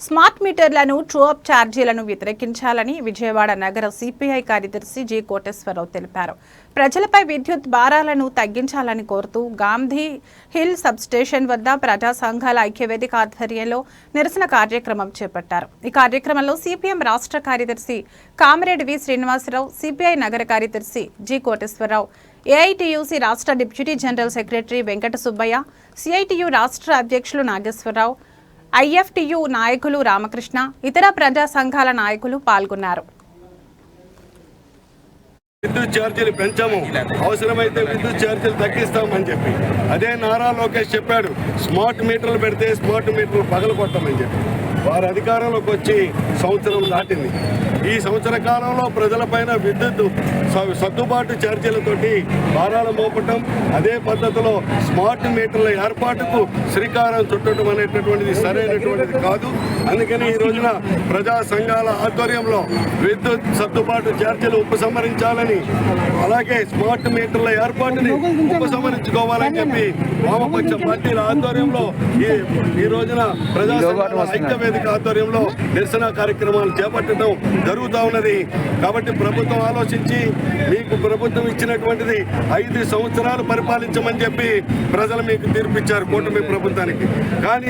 Smart మీటర్లను true up ఛార్జీలను వ్యతిరేకించాలని విజయవాడ నగర CPI కార్యదర్శి జి కోటేశ్వరరావు తెలిపారు. ప్రజలపై విద్యుత్ భారాలను తగ్గించాలని కోరుతూ గాంధీ హిల్ సబ్స్టేషన్ వద్ద ప్రజా సంఘాల ఐక్యవేదిక ఆధ్వర్యంలో నిరసన కార్యక్రమం చేపట్టారు. ఈ కార్యక్రమంలో సిపిఎం రాష్ట్ర కార్యదర్శి కామరేడ్ వి శ్రీనివాసరావు సిపిఐ నగర కార్యదర్శి జి కోటేశ్వరరావు ఏఐటియుసి రాష్ట్ర deputy general secretary Venkata Subbaiah CITU రాష్ట్ర అధ్యక్షులు నాగేశ్వరరావు ఐఎఫ్టియు నాయకులు రామకృష్ణ ఇతర ప్రజా సంఘాల నాయకులు పాల్గొన్నారు. విద్యుత్ ఛార్జీలు పెంచాము. అవసరమైతే విద్యుత్ ఛార్జీలు తగ్గిస్తామని చెప్పి. అదే నారా లోకేష్ చెప్పాడు స్మార్ట్ మీటర్లు పెడితే స్మార్ట్ మీటర్లు పగలు కొట్టమని చెప్పి. వారి అధికారంలోకి వచ్చి సంవత్సరం దాటింది. ఈ సంవత్సర కాలంలో ప్రజలపైన విద్యుత్ సర్దుబాటు ఛార్జీలతోటి భారాలు మోపటం అదే పద్ధతిలో స్మార్ట్ మీటర్ల ఏర్పాటుకు శ్రీకారం చుట్టడం అనేటటువంటిది సరైనటువంటిది కాదు. అందుకని ఈ రోజున ప్రజా సంఘాల ఆధ్వర్యంలో విద్యుత్ సర్దుబాటు ఛార్జీలు ఉపసంహరించాలని అలాగే స్మార్ట్ మీటర్ల ఏర్పాటుని ఉపసంహరించుకోవాలని చెప్పి వామపక్ష పార్టీల ఆధ్వర్యంలో ఈ ఈ రోజున ప్రజా సంఘాల ఐక్య వేదిక ఆధ్వర్యంలో నిరసన కార్యక్రమాలు చేపట్టడం జరుగుతూ ఉన్నది. కాబట్టి ప్రభుత్వం ఆలోచించి మీకు ప్రభుత్వం ఇచ్చినటువంటిది ఐదు సంవత్సరాలు పరిపాలించమని చెప్పి ప్రజలు మీకు తీర్పిచ్చారు కూటమి ప్రభుత్వానికి. కానీ